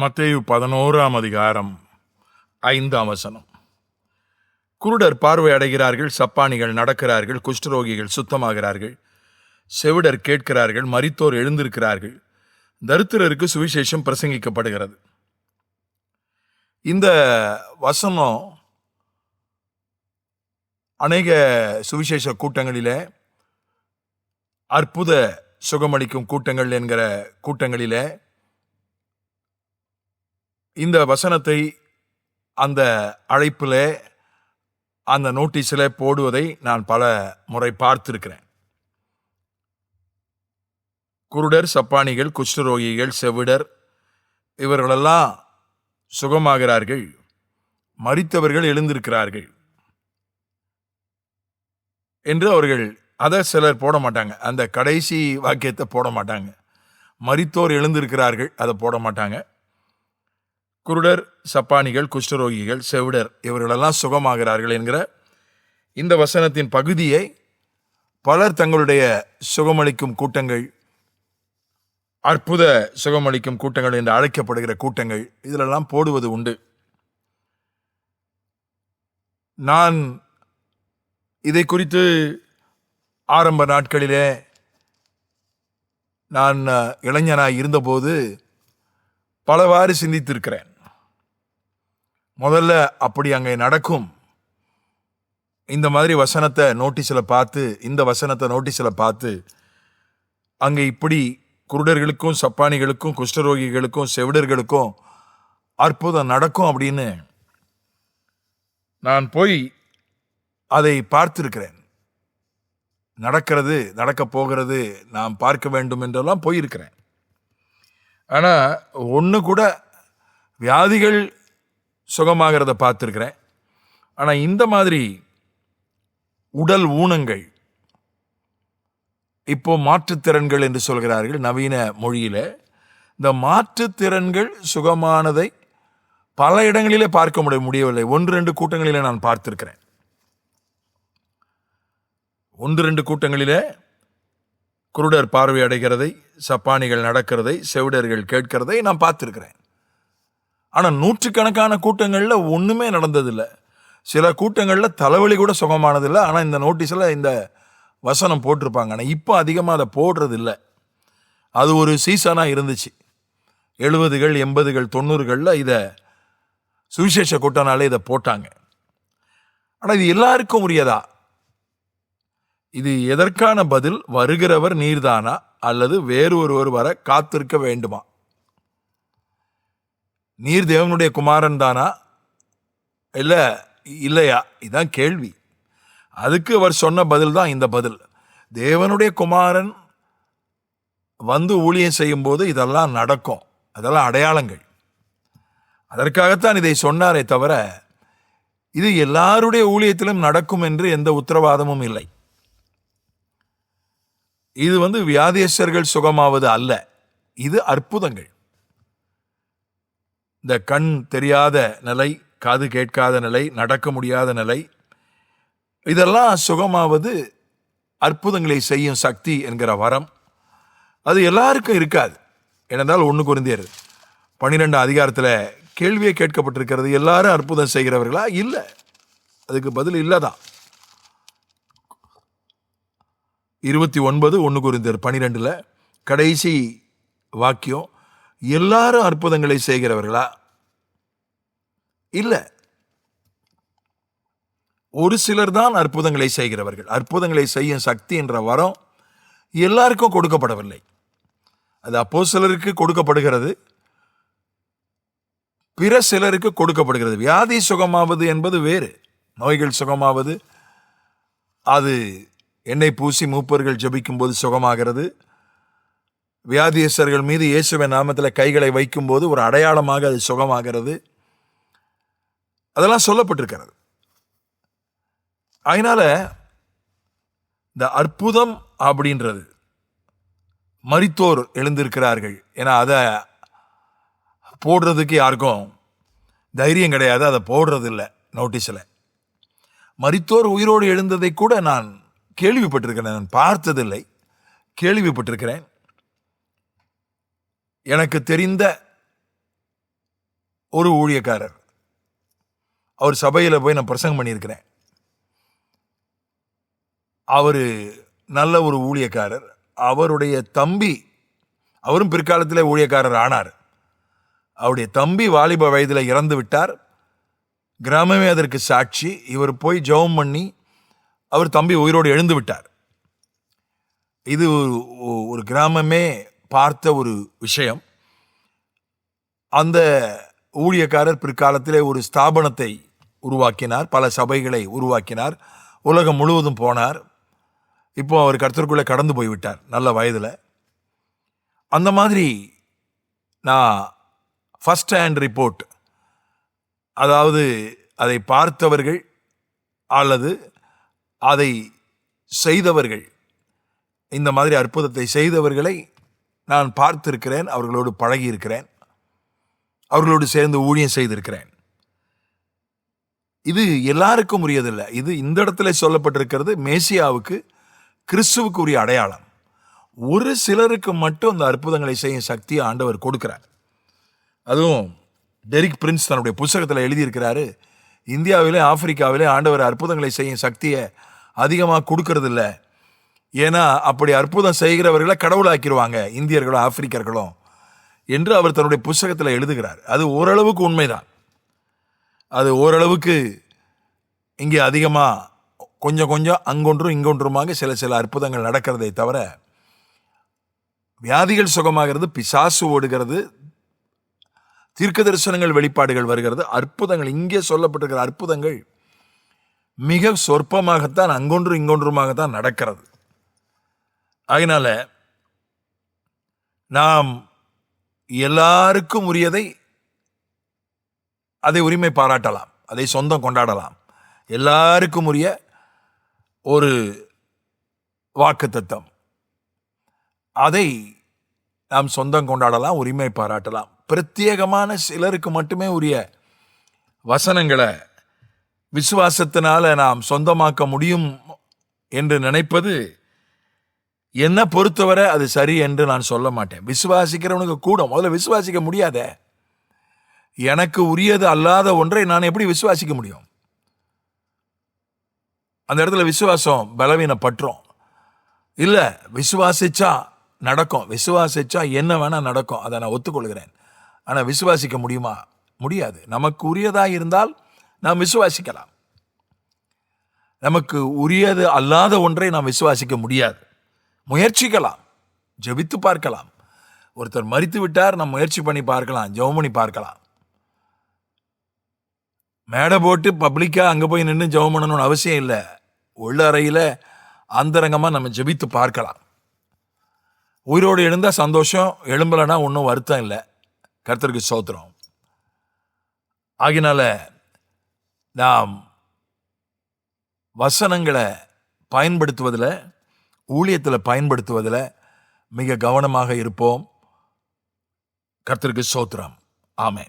மத்தேயு பதினோராம் அதிகாரம் ஐந்தாம் வசனம். குருடர் பார்வை அடைகிறார்கள் சப்பானிகள் நடக்கிறார்கள் குஷ்டரோகிகள் சுத்தமாகிறார்கள் செவிடர் கேட்கிறார்கள் மரித்தோர் எழுந்திருக்கிறார்கள். தரித்திரருக்கு சுவிசேஷம் பிரசங்கிக்கப்படுகிறது. இந்த வசனம் அநேக சுவிசேஷ கூட்டங்களிலே அற்புத சுகமளிக்கும் கூட்டங்கள் என்கிற கூட்டங்களிலே இந்த வசனத்தை அந்த அழைப்பில் அந்த நோட்டீஸில் போடுவதை நான் பல முறை பார்த்திருக்கிறேன். குருடர் சப்பானிகள் குஷ்டரோகிகள் செவிடர் இவர்களெல்லாம் சுகமாகிறார்கள். மரித்தவர்கள் எழுந்திருக்கிறார்கள். என்று அவர்கள் அதை சிலர் போட மாட்டாங்க. அந்த கடைசி வாக்கியத்தை போட மாட்டாங்க. மறித்தோர் எழுந்திருக்கிறார்கள் அதை போட மாட்டாங்க. குருடர் சப்பானிகள் குஷ்டரோகிகள் செவிடர் இவர்களெல்லாம் சுகமாகிறார்கள் என்கிற இந்த வசனத்தின் பகுதியை பலர் தங்களுடைய சுகமளிக்கும் கூட்டங்கள் அற்புத சுகமளிக்கும் கூட்டங்கள் என்று அழைக்கப்படுகிற கூட்டங்கள் இதிலெல்லாம் போடுவது உண்டு. நான் இதை குறித்து ஆரம்ப நாட்களிலே நான் இளைஞனாக இருந்தபோது பலவாறு சிந்தித்திருக்கிறேன். முதல்ல அப்படி அங்கே நடக்கும். இந்த மாதிரி வசனத்தை நோட்டீஸில் பார்த்து இந்த வசனத்தை நோட்டீஸில் பார்த்து அங்கே இப்படி குருடர்களுக்கும் சப்பானிகளுக்கும் குஷ்டரோகிகளுக்கும் செவிடர்களுக்கும் அற்புதம் நடக்கும் அப்படின்னு நான் போய் அதை பார்த்திருக்கிறேன். நடக்கிறது நடக்கப் போகிறது நாம் பார்க்க வேண்டும் என்றெல்லாம் போயிருக்கிறேன். ஆனால் ஒன்று கூட வியாதிகள் சுகமாகிறத பார்த்துருக்குறேன். ஆனால் இந்த மாதிரி உடல் ஊனங்கள் இப்போ மாற்றுத்திறன்கள் என்று சொல்கிறார்கள் நவீன மொழியில். இந்த மாற்றுத்திறன்கள் சுகமானதை பல இடங்களிலே பார்க்க முடிய முடியவில்லை. ஒன்று ரெண்டு கூட்டங்களிலே நான் பார்த்திருக்கிறேன். ஒன்று ரெண்டு கூட்டங்களிலே குருடர் பார்வை அடைகிறதை சப்பானிகள் நடக்கிறதை செவிடர்கள் கேட்கிறதை நான் பார்த்திருக்கிறேன். ஆனால் நூற்றுக்கணக்கான கூட்டங்களில் ஒன்றுமே நடந்ததில்லை. சில கூட்டங்களில் தலைவலி கூட சுகமானதில்லை. ஆனால் இந்த நோட்டீஸில் இந்த வசனம் போட்டிருப்பாங்க. ஆனால் இப்போ அதிகமாக அதை போடுறதில்ல. அது ஒரு சீசனாக இருந்துச்சு. எழுபதுகள் எண்பதுகள் தொண்ணூறுகளில் இதை சுவிசேஷ கூட்டனாலே இதை போட்டாங்க. ஆனால் இது எல்லாருக்கும் உரியதா? இது எதற்கான பதில்? வருகிறவர் நீர்தானா? அல்லது வேறு ஒருவர் வர காத்திருக்க வேண்டுமா? நீர் தேவனுடைய குமாரன் தானா? இல்லை இல்லையா? இதான் கேள்வி. அதுக்கு அவர் சொன்ன பதில் தான் இந்த பதில். தேவனுடைய குமாரன் வந்து ஊழியம் செய்யும்போது இதெல்லாம் நடக்கும். அதெல்லாம் அடையாளங்கள். அதற்காகத்தான் இதை சொன்னாரே தவிர இது எல்லாருடைய ஊழியத்திலும் நடக்கும் என்று எந்த உத்தரவாதமும் இல்லை. இது வந்து வியாதியஸ்தர்கள் சுகமாவது அல்ல. இது அற்புதங்கள். இந்த கண் தெரியாத நிலை காது கேட்காத நிலை நடக்க முடியாத நிலை இதெல்லாம் சுகமாவது அற்புதங்களை செய்யும் சக்தி என்கிற வரம். அது எல்லாருக்கும் இருக்காது. ஏனென்றால் ஒன்று குருந்தியர் பன்னிரெண்டு அதிகாரத்தில் கேள்வியே கேட்கப்பட்டிருக்கிறது எல்லாரும் அற்புதம் செய்கிறவர்களா? இல்லை. அதுக்கு பதில் இல்லை தான் இருபத்தி ஒன்பது ஒன்று குருந்தியர் பன்னிரெண்டில் கடைசி வாக்கியம் எல்லாரும் அற்புதங்களை செய்கிறவர்களா? இல்லை. ஒரு சிலர் தான் அற்புதங்களை செய்கிறவர்கள். அற்புதங்களை செய்யும் சக்தி என்ற வரம் எல்லாருக்கும் கொடுக்கப்படவில்லை. அது அப்போ சிலருக்கு கொடுக்கப்படுகிறது. பிற சிலருக்கு கொடுக்கப்படுகிறது. வியாதி சுகமாவது என்பது வேறு. நோய்கள் சுகமாவது. அது எண்ணெய் பூசி மூப்பர்கள் ஜெபிக்கும்போது சுகமாகிறது. வியாதியஸ்தர்கள் மீது இயேசுவின் நாமத்தில் கைகளை வைக்கும்போது ஒரு அடையாளமாக அது சுகமாகிறது. அதெல்லாம் சொல்லப்பட்டிருக்கிறது. அதனால இந்த அற்புதம் அப்படின்றது மரித்தோர் எழுந்திருக்கிறார்கள் ஏன்னா அதை போடுறதுக்கு யாருக்கும் தைரியம் கிடையாது. அதை போடுறது இல்லை நோட்டீஸில். மரித்தோர் உயிரோடு எழுந்ததை கூட நான் கேள்விப்பட்டிருக்கிறேன். நான் பார்த்ததில்லை. கேள்விப்பட்டிருக்கிறேன். எனக்கு தெரிந்த ஒரு ஊழியக்காரர். அவர் சபையில் போய் நான் பிரசங்கம் பண்ணியிருக்கிறேன். அவர் நல்ல ஒரு ஊழியக்காரர். அவருடைய தம்பி அவரும் பிற்காலத்தில் ஊழியக்காரர் ஆனார். அவருடைய தம்பி வாலிப வயதில் இறந்து விட்டார். கிராமமே அதற்கு சாட்சி. இவர் போய் ஜெபம் பண்ணி அவர் தம்பி உயிரோடு எழுந்து விட்டார். இது ஒரு ஒரு கிராமமே பார்த்த ஒரு விஷயம். அந்த ஊழியக்காரர் பிற்காலத்திலே ஒரு ஸ்தாபனத்தை உருவாக்கினார் பல சபைகளை உருவாக்கினார் உலகம் முழுவதும் போனார். இப்போ அவர் கருத்தருக்குள்ளே கடந்து போய்விட்டார் நல்ல வயதில். அந்த மாதிரி நான் ஃபஸ்ட் ஹேண்ட் ரிப்போர்ட் அதாவது அதை பார்த்தவர்கள் அல்லது அதை செய்தவர்கள் இந்த மாதிரி அற்புதத்தை செய்தவர்களை நான் பார்த்திருக்கிறேன் அவர்களோடு பழகியிருக்கிறேன் அவர்களோடு சேர்ந்து ஊழியம் செய்திருக்கிறேன். இது எல்லாருக்கும் உரியதில்லை. இது இந்த இடத்துல சொல்லப்பட்டிருக்கிறது மேசியாவுக்கு கிறிஸ்துவுக்கு உரிய அடையாளம். ஒரு சிலருக்கு மட்டும் அந்த அற்புதங்களை செய்யும் சக்தியை ஆண்டவர் கொடுக்கிறார். அதுவும் டெரிக் பிரின்ஸ் தன்னுடைய புஸ்தகத்தில் எழுதியிருக்கிறாரு இந்தியாவிலே ஆப்பிரிக்காவிலே ஆண்டவர் அற்புதங்களை செய்யும் சக்தியை அதிகமாக கொடுக்கறதில்ல. ஏன்னா அப்படி அற்புதம் செய்கிறவர்களை கடவுளாக்கிடுவாங்க இந்தியர்களும் ஆப்பிரிக்கர்களும் என்று அவர் தன்னுடைய புஸ்தகத்தில் எழுதுகிறார். அது ஓரளவுக்கு உண்மைதான். அது ஓரளவுக்கு இங்கே அதிகமாக கொஞ்சம் கொஞ்சம் அங்கொன்றும் இங்கொன்றுமாக சில சில அற்புதங்கள் நடக்கிறதே தவிர வியாதிகள் சுகமாகிறது பிசாசு ஓடுகிறது தீர்க்க தரிசனங்கள் வெளிப்பாடுகள் வருகிறது அற்புதங்கள் இங்கே சொல்லப்பட்டிருக்கிற அற்புதங்கள் மிக சொற்பமாகத்தான் அங்கொன்று இங்கொன்றுமாகத்தான் நடக்கிறது. அதனால் நாம் எல்லாருக்கும் உரியதை அதை உரிமை பாராட்டலாம் அதை சொந்தம் கொண்டாடலாம். எல்லாருக்கும் உரிய ஒரு வாக்குத்தத்தம் அதை நாம் சொந்தம் கொண்டாடலாம் உரிமை பாராட்டலாம். பிரத்யேகமான சிலருக்கு மட்டுமே உரிய வசனங்களை விசுவாசத்தினால நாம் சொந்தமாக்க முடியும் என்று நினைப்பது என்னை பொறுத்தவரை அது சரி என்று நான் சொல்ல மாட்டேன். விசுவாசிக்கிறவனுக்கு கூட முதல்ல விசுவாசிக்க முடியாதே. எனக்கு உரியது அல்லாத ஒன்றை நான் எப்படி விசுவாசிக்க முடியும்? அந்த இடத்துல விசுவாசம் பலவீனப்பட்டுரும். இல்லை விசுவாசிச்சா நடக்கும். விசுவாசிச்சா என்ன வேணால் நடக்கும். அதை நான் ஒத்துக்கொள்கிறேன். ஆனால் விசுவாசிக்க முடியுமா? முடியாது. நமக்கு உரியதாக இருந்தால் நாம் விசுவாசிக்கலாம். நமக்கு உரியது அல்லாத ஒன்றை நாம் விசுவாசிக்க முடியாது. முயற்சிக்கலாம் ஜெபித்து பார்க்கலாம். ஒருத்தர் மறித்து விட்டார் நம்ம முயற்சி பண்ணி பார்க்கலாம் ஜெபம் பண்ணி பார்க்கலாம். மேடை போட்டு பப்ளிக்காக அங்கே போய் நின்று ஜெபம் பண்ணணும்னு அவசியம் இல்லை. உள்ள அறையில் அந்தரங்கமாக நம்ம ஜெபித்து பார்க்கலாம். உயிரோடு எழுந்தால் சந்தோஷம் எழும்பலைன்னா ஒன்றும் வருத்தம் இல்லை. கருத்தருக்கு சோத்திரம். ஆகினால நாம் வசனங்களை பயன்படுத்துவதில் ஊழியத்தில் பயன்படுத்துவதில் மிக கவனமாக இருப்போம். கர்த்தருக்கு சோத்திரம் ஆமே